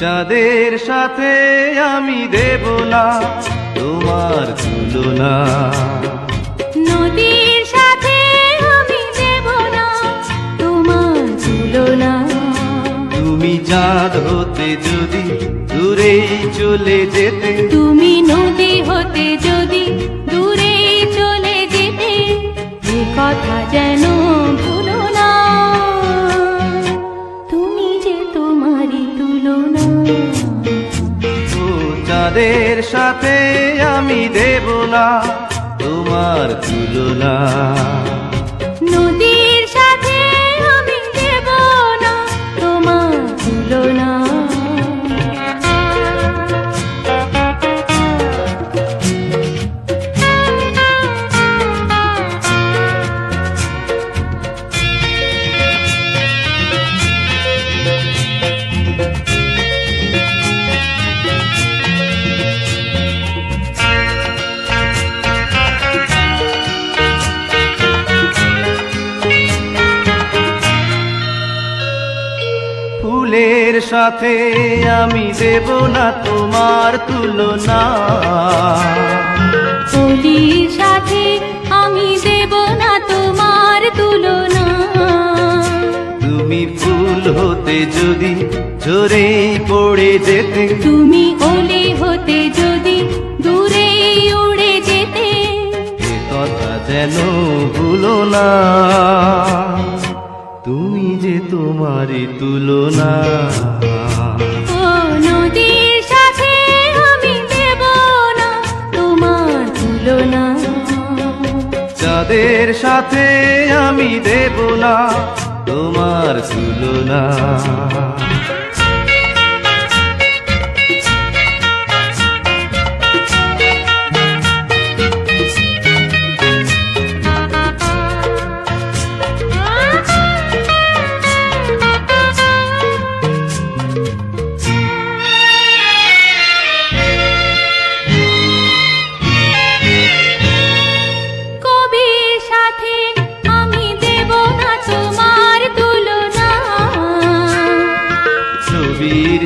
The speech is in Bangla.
চাঁদের সাথে আমি দেব না তোমার তুলনা নদীর সাথে আমি দেব না তোমার তুলনা তুমি চাঁদ হতে যদি দূরেই চলে যেতে তুমি নদী হতে যদি দূরে চলে যেতে কথা যেন চাঁদের সাথে আমি দেব না তোমার তুলনা। সাথে আমি দেব না তোমার তুলনা। কলির সাথে আমি দেব না তোমার তুলনা। তুমি ফুল হতে যদি জোরে পড়ে যেতে তুমি ওলে হতে যদি দূরে উড়ে যেতে। কথা যেন ভুলো না। তোমারই তুলনা। নদীর সাথে আমি দেব না তোমার তুলনা। চাঁদের সাথে আমি দেব না তোমার তুলনা।